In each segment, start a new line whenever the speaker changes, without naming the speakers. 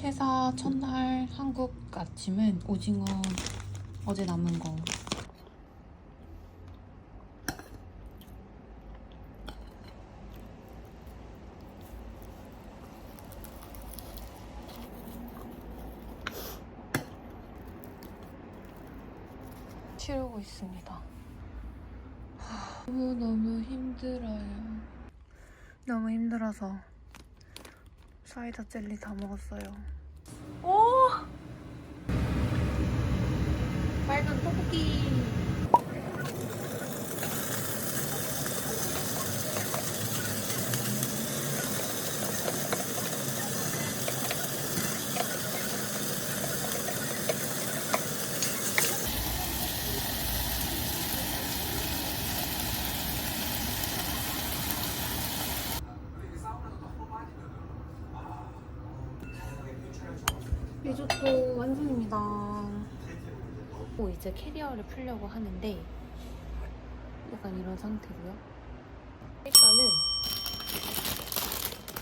퇴사 첫날 한국 아침은 오징어 어제 남은 거. 치르고 있습니다. 너무 너무 힘들어요. 너무 힘들어서 사이다 젤리 다 먹었어요. 오! 빨간 떡볶이. 오, 이제 캐리어를 풀려고 하는데 약간 이런 상태고요. 일단은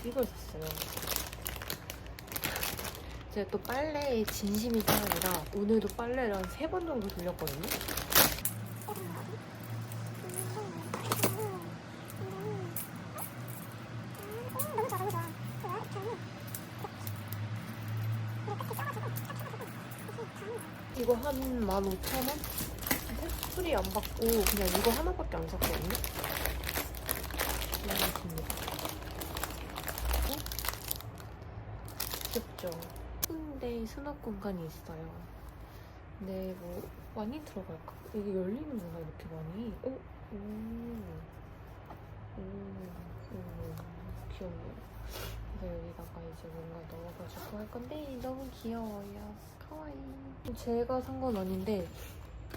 이걸 샀어요. 제가 또 빨래에 진심인 사람이라 오늘도 빨래를 한 세 번 정도 돌렸거든요. 한 15,000원? 수리 안 받고 그냥 이거 하나밖에 안 샀거든요. 이렇습니다. 어? 귀엽죠? 근데 수납 공간이 있어요. 근데 뭐 많이 들어갈까? 이게 열리는구나 이렇게 많이. 오, 오, 오, 오, 귀엽네요. 그래서 여기다가 이제 뭔가 넣어가지고 할 건데 너무 귀여워요. 카와이. 제가 산 건 아닌데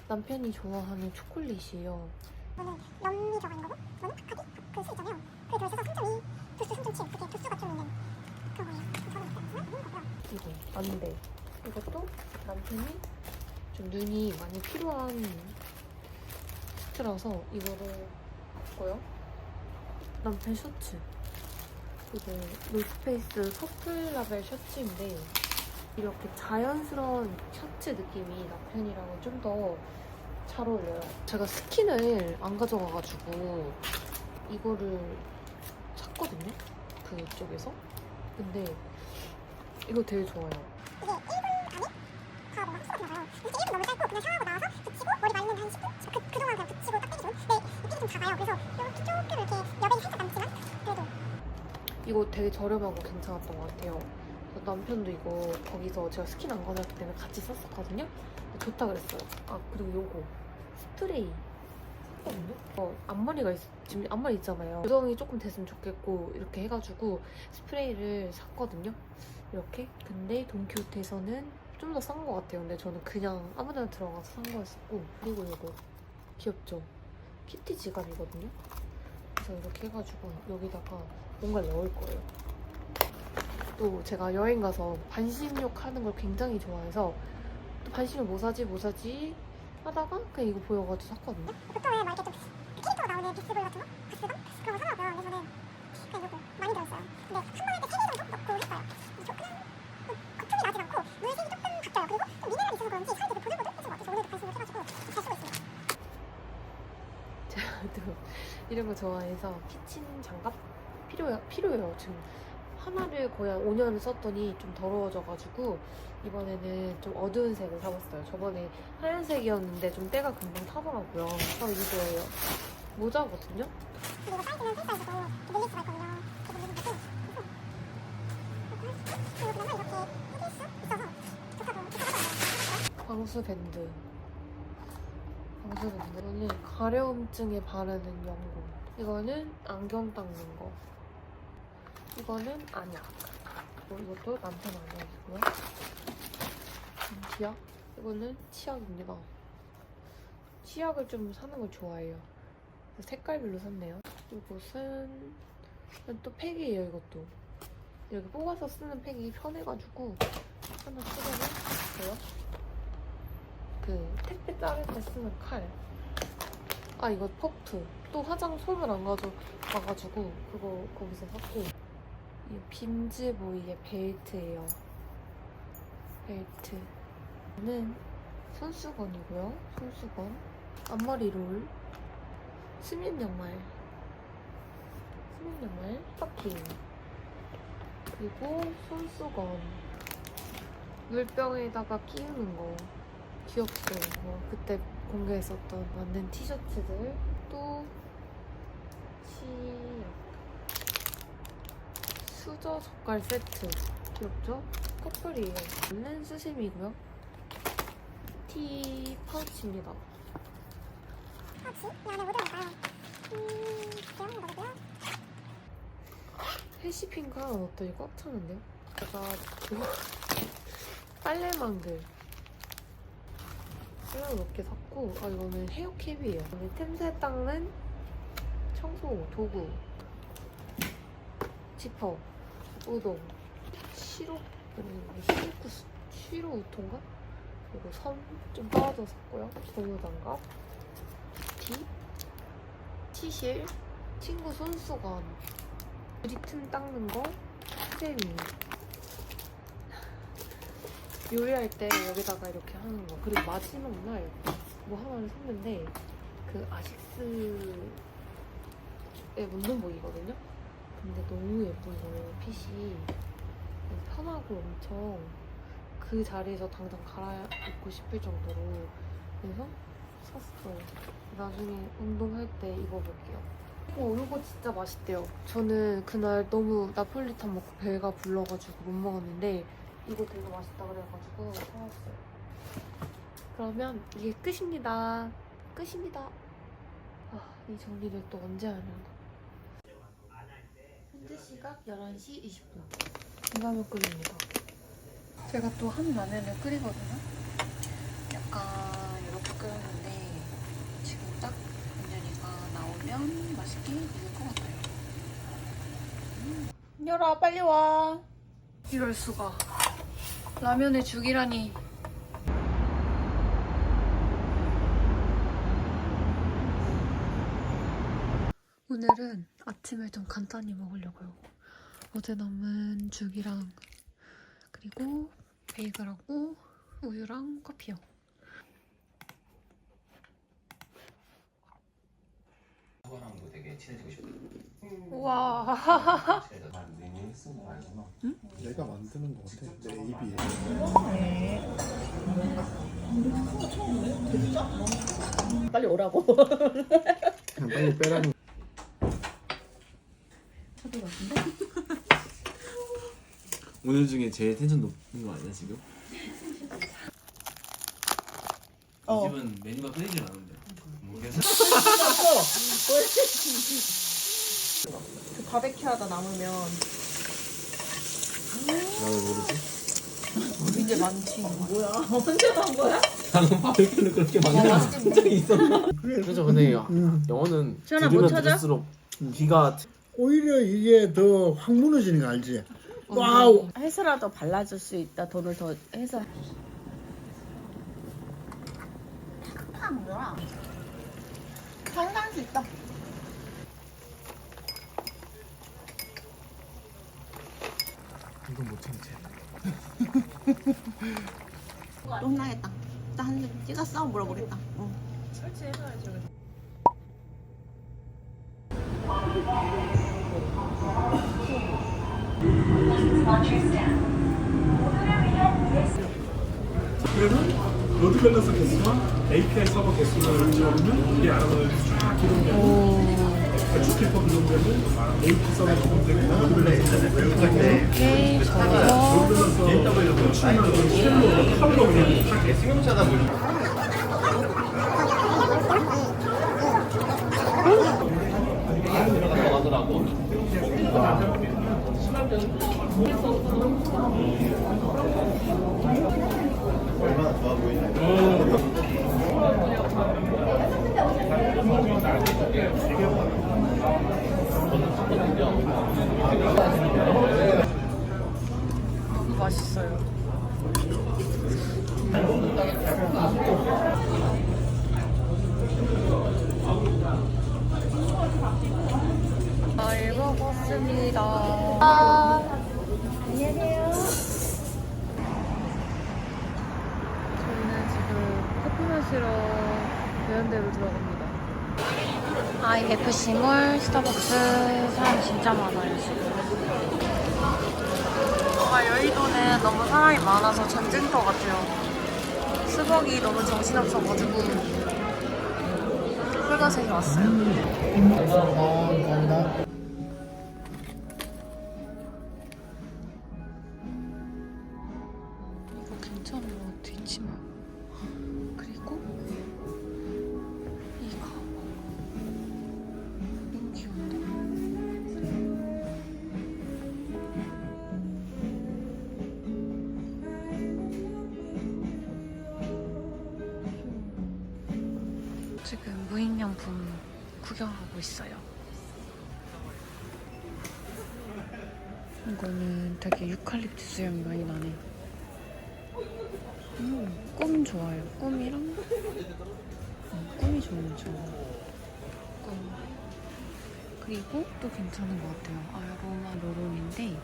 남편이 좋아하는 초콜릿이에요.
이거는 염이 들어가는 거고 이거는 카디 그 수 있잖아요 그게 들어있어서 3.2 도수 3.7 그게 도수가 좀 있는 그거예요 저는 하나 있는 거고요
이거 안 돼. 이것도 남편이 좀 눈이 많이 필요한 슈트라서 이거를 샀고요. 남편 셔츠. 이게 노스페이스 퍼플 라벨 셔츠인데 이렇게 자연스러운 셔츠 느낌이 남편이랑은 좀 더 잘 어울려요. 제가 스킨을 안 가져가가지고 이거를 샀거든요. 그쪽에서. 근데 이거 되게 좋아요.
이게 1분 안에 다 뭔가 흡수가 되나봐요 진짜 1분 너무 짧고 그냥 샤워하고 나와서 붙이고 머리 말리는 한 10분? 그, 그동안 그냥 붙이고 딱 빼기 좋은 근데 이 핀이 좀 작아요 그래서 이렇게 조금 이렇게 여백이 살짝 남지만 그래도
이거 되게 저렴하고 괜찮았던 것 같아요. 그래서 남편도 이거 거기서 제가 스킨 안 가져왔기 때문에 같이 썼었거든요. 좋다 그랬어요. 아 그리고 요거 스프레이 샀거든요. 어, 앞머리가 있, 지금 앞머리 있잖아요. 요정이 조금 됐으면 좋겠고 이렇게 해가지고 스프레이를 샀거든요. 이렇게. 근데 돈키호테에서는 좀 더 싼 것 같아요. 근데 저는 그냥 아무데나 들어가서 산 거였었고 그리고 이거 귀엽죠? 키티 지갑이거든요. 그래서 이렇게 해가지고 여기다가 뭔가를 넣을 거예요. 또 제가 여행 가서 반신욕 하는 걸 굉장히 좋아해서 또 반신욕 뭐 사지 뭐 사지 하다가 그냥 이거 보여가지고 샀거든요.
보통은 막 이렇게 좀 캐릭터가 나오는 빅스볼 같은 거? 가스건? 그런 거 사더라고요 근데 저는 그냥 요거 많이 들어있어요 근데 한 번에 때 3개 정도 넣고 했어요 이 조금 좀 거품이 나지 않고 물색이 조금 바뀌어요 그리고 좀 미네랄이 있어서 그런지 살이 되게 보들보들해진 것 같아서 오늘도 반신욕 해가지고 잘 쓰고 있습니다
제가 또 이런 거 좋아해서 키친 장갑 필요해요. 필요해요. 지금 하나를 거의 한 5년을 썼더니 좀 더러워져가지고 이번에는 좀 어두운 색을 사봤어요. 저번에 하얀색이었는데 좀 때가 금방 타더라고요. 저 이거 좋아해요. 모자거든요.
이거 사이즈는 큰 사이즈고 이렇게 밀릴 수가 있거든요
방수 밴드. 방수 밴드. 이거는 가려움증에 바르는 연고. 이거는 안경 닦는 거. 이거는 안약. 그리고 이것도 남편 안약이고요. 음, 치약. 이거는 치약입니다. 치약을 좀 사는 걸 좋아해요. 색깔별로 샀네요. 이것은 또 팩이에요, 이것도. 이렇게 뽑아서 쓰는 팩이 편해가지고 하나 쓰려고 그 택배 자를 때 쓰는 칼. 아 이거 퍼프. 또 화장솜을 안 가져와가지고 그거 거기서 샀고 이 빔즈보이의 벨트예요. 벨트 는 손수건이고요. 손수건. 앞머리 롤. 스민 양말. 스민 양말. 스토킹. 그리고 손수건. 물병에다가 끼우는 거. 귀엽죠? 뭐 그때 공개했었던 만든 티셔츠들. 또 치약. 수저 젓갈 세트. 귀엽죠? 커플이에요. 는 수심이고요. 티 파우치입니다.
파우치? 이 안에 뭐 들어갈까요? 음, 대형인 거고요.
해시핑크 하나 넣었더니 꽉 차는데요? 제가 빨래망들 빨래 몇개 샀고 아 이거는 헤어캡이에요 그다음에 틈새 닦는 청소 도구 지퍼 우동 시로 시로쿠 시로 우통가? 그리고 섬좀 떨어져 샀고요. 고무장갑 티 티실. 친구 손수건. 유리틈 닦는 거. 수세미. 요리할 때 여기다가 이렇게 하는 거. 그리고 마지막 날 뭐 하나를 샀는데 그 아식스의 운동복이거든요 근데 너무 예쁜 거예요 핏이 편하고 엄청 그 자리에서 당장 갈아입고 싶을 정도로 그래서 샀어요 나중에 운동할 때 입어볼게요 어, 이거 진짜 맛있대요. 저는 그날 너무 나폴리탄 먹고 배가 불러가지고 못 먹었는데 이거 되게 맛있다 그래가지고 사왔어요. 그러면 이게 끝입니다. 끝입니다. 아, 이 정리를 또 언제 하려나. 현재 시각 11시 20분. 이라면 끓입니다. 제가 또 한 라면을 끓이거든요. 약간 이렇게 끓였는데 지금 딱 은연이가 나오면 맛있게 익을 것 같아요.
열아 빨리 와.
이럴 수가. 라면에 죽이라니. 오늘은 아침을 좀 간단히 먹으려고요. 어제 남은 죽이랑 그리고 베이글하고 우유랑 커피요.
사과랑도 되게 친해지고 싶어요.
우와.
친해져서.
내가 만드는 거 같아. 내 입이.
빨리 오라고.
빨리 빼라 는.
오늘 중에 제일 텐션 높은 거 아니야 지금?
어.
이 집은 메뉴가 끊이질 않은데 뭐 그
바베큐 하다 남으면
나왜 모르지?
이제 많지. 뭐야? 언제 한 거야?
나는 바베큐는 그렇게 만들어 적이 있었나? 그래서 근데 영어는
시원아,
들으면
뭐 찾아?
들을수록 귀가
오히려 이게 더 확 무너지는 거 알지? 와우.
해서라도 발라줄 수 있다. 돈을 더 해서. 팍팍 뭐야? 상상할 수 있다.
이건 못 참지
또 혼나겠다. 일단 한대 찍었어? 물어보겠다. 어.
그러면 로드 밸런스 개수와 API 서버 개수를 지원하면 이게 알아서 쫙 기록되고 주키퍼 기록되고 AP 서버 기록되고 로드 밸런스
이렇게 저어서
로드 밸런스 추천하는 쉘로 컬러 그냥 딱
승용차다 보니까. 들어가더라고. 얼마나 좋아 보이냐.
너무 맛있어요. 잘 먹었습니다. 안녕하세요. 다른 데로 들어갑니다. IFC몰 스타벅스 사람 진짜 많아요 지금. 아 여의도는 너무 사람이 많아서 전쟁터 같아요. 스벅이 너무 정신없어가지고 홀가색이 왔어요.
감사합니다. 감사합니다.
이거 괜찮은 것 같아 이 치마. 그리고 이 가방? 지금 무인명품 구경하고 있어요. 이거는 되게 유칼립투스 향이 많이 나네. 음, 꿈 좋아요. 꿈이랑 음, 꿈이 좋은 저 꿈. 그리고 또 괜찮은 것 같아요. 아로마 로론인데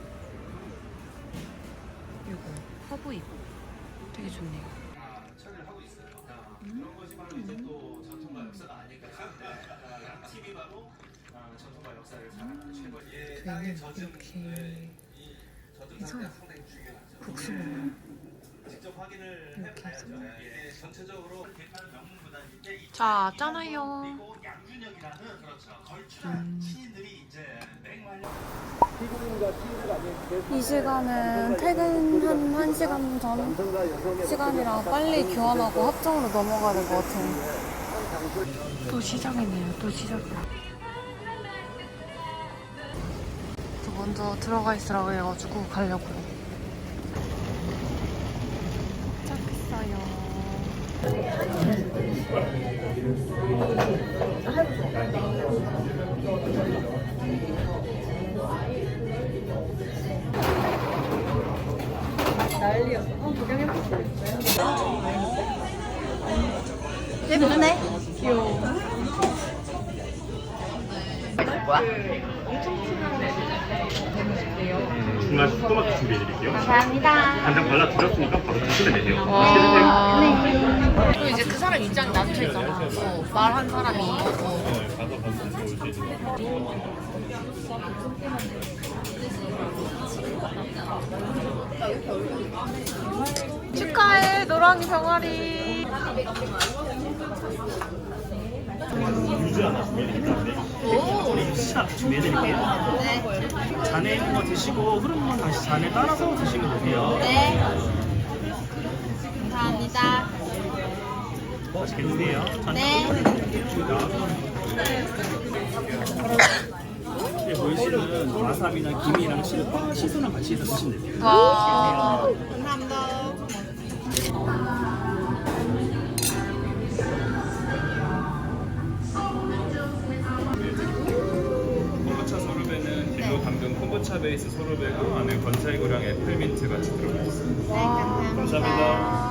이거 허브잎 되게 좋네요. 저희는 이렇게 해서 국수 먹어요. 이렇게 해서. 자, 짜나요. 음. 이 시간은 퇴근 한 1시간 전 시간이라 빨리 교환하고 합정으로 넘어가야 될 것 같아요. 또 시작이네요. 또 시작이야. 저 먼저 들어가 있으라고 해가지고 가려고요. 도착했어요.
예쁘네.
중간 토마토 준비해드릴게요.
감사합니다.
간장 발라드렸으니까 바로 드시면 되세요. 맛있게 드세요.
와. 또 이제 그 사람 입장이 나눠져 있잖아. 어, 말한 사람이. 어.
가서 가서 올수 있는
축하해, 노랑이 병아리.
준비해드릴게요. 네. 잔에 있는 거 드시고 흐름만 다시 잔에 따라서 드시면 되세요.
네. 감사합니다.
맛있게 드세요. 잔
네.
보이시는 와사비나 김이랑 시- 시소랑 같이 드시면 돼요.
와.
감사합니다.
콤부차 베이스 소르베고 안에 건차이고랑 애플민트 같이 들어가 있어요.
네, 감사합니다.
감사합니다.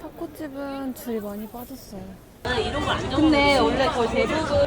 타코집은 줄이 많이 빠졌어요.
근데 원래 거의 대부분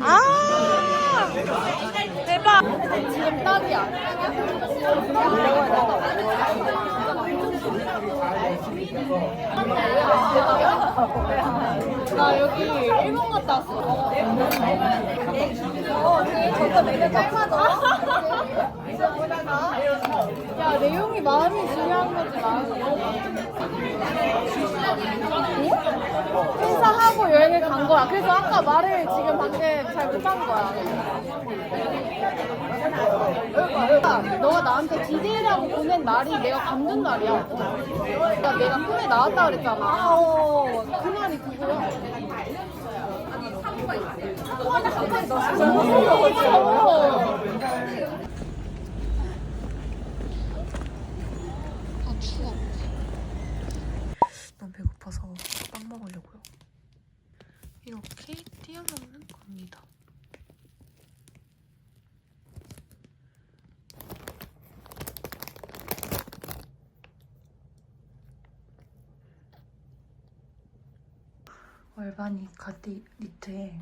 아! 대박. 지금 딱이야. 나 여기 일본 갔다 왔어. 어, 저거 내내 짧아져. 야, 내용이 마음이 중요한 거지, 마음이. 회사하고 여행을 간 거야. 그래서 아까 말을 지금 방금 잘 못한 거야. 그러니까 너가 나한테 디데이라고 보낸 날이 내가 감둔 날이야. 그러니까 내가 꿈에 나왔다 그랬잖아. 어, 그 말이 그거야. 어. 아 추워. 배고파서 빵 먹으려고요. 이렇게 띄어먹는 겁니다. 얼바니 가디 니트에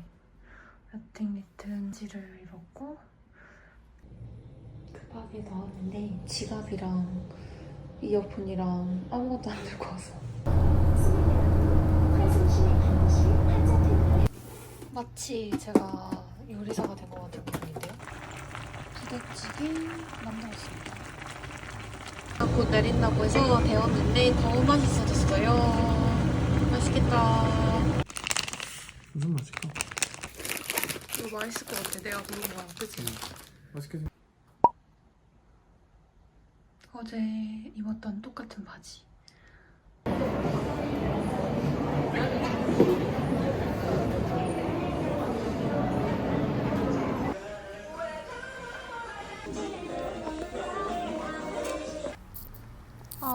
라텍 니트인지를 입었고 급하게 나왔는데 지갑이랑 이어폰이랑 아무것도 안 들고 와서 마치 제가 요리사가 된 것 같은 기분인데요. 부대찌개 만들었습니다. 아, 곧 내린다고 해서 데웠는데 더 맛있어졌어요. 맛있겠다.
무슨 맛일까?
이거 맛있을 것 같아. 내가 고른 거야. 그치?
맛있게 생
어제 입었던 똑같은 바지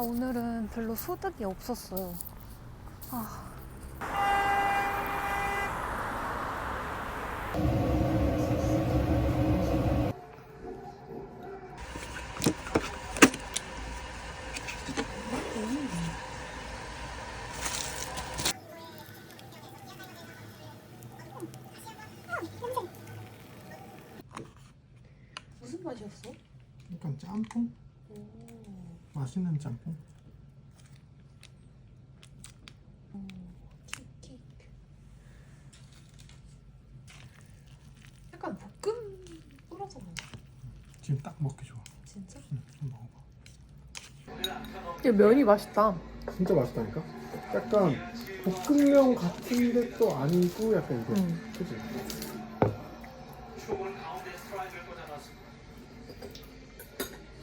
오늘은 별로 소득이 없었어요. 아 무슨 맛이었어?
약간 짬뽕? 맛있는 짬뽕?
약간 볶음 뿌려서 먹어
지금 딱 먹기 좋아
진짜?
응, 한번 먹어봐
이 면이 맛있다
진짜 맛있다니까? 약간 볶음면 같은데 또 아니고 약간 이게
응.
그지?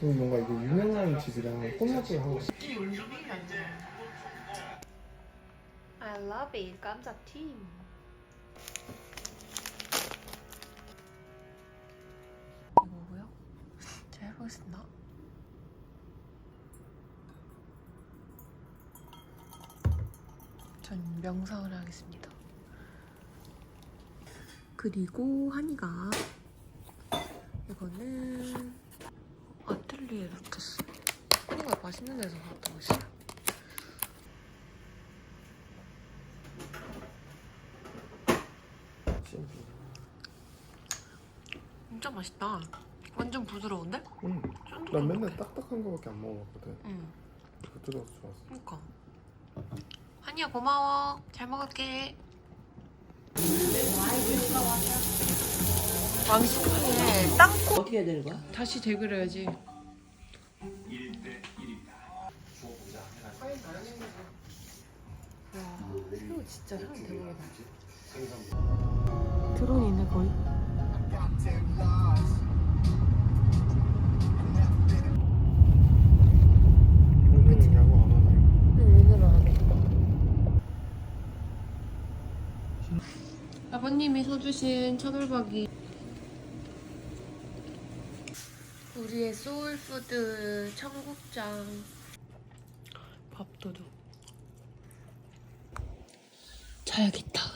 뭔가 이게 유명한 집이랑 혼합을 하고
I love it. 감자튀 이거고요? 잘 해보겠습니다 전 명상을 하겠습니다. 그리고 한이가 이거는 아틀리에 루테스 한이가 맛있는 데서 샀다고 했어요 진짜 맛있다. 완전 부드러운데?
응. 난 맨날 딱딱한 거밖에 안 먹어봤거든
응.
부드러워서 좋았어
그니까. 한이야 고마워. 잘 먹을게. 왕식품에 땅콩
어떻게 해야 되는 거야?
다시 대그려야지. 와, 새우 진짜 향 대박이다. 드론이 있네 거의. 아버님이 사주신 차돌박이 우리의 소울푸드 청국장 밥도둑 자야겠다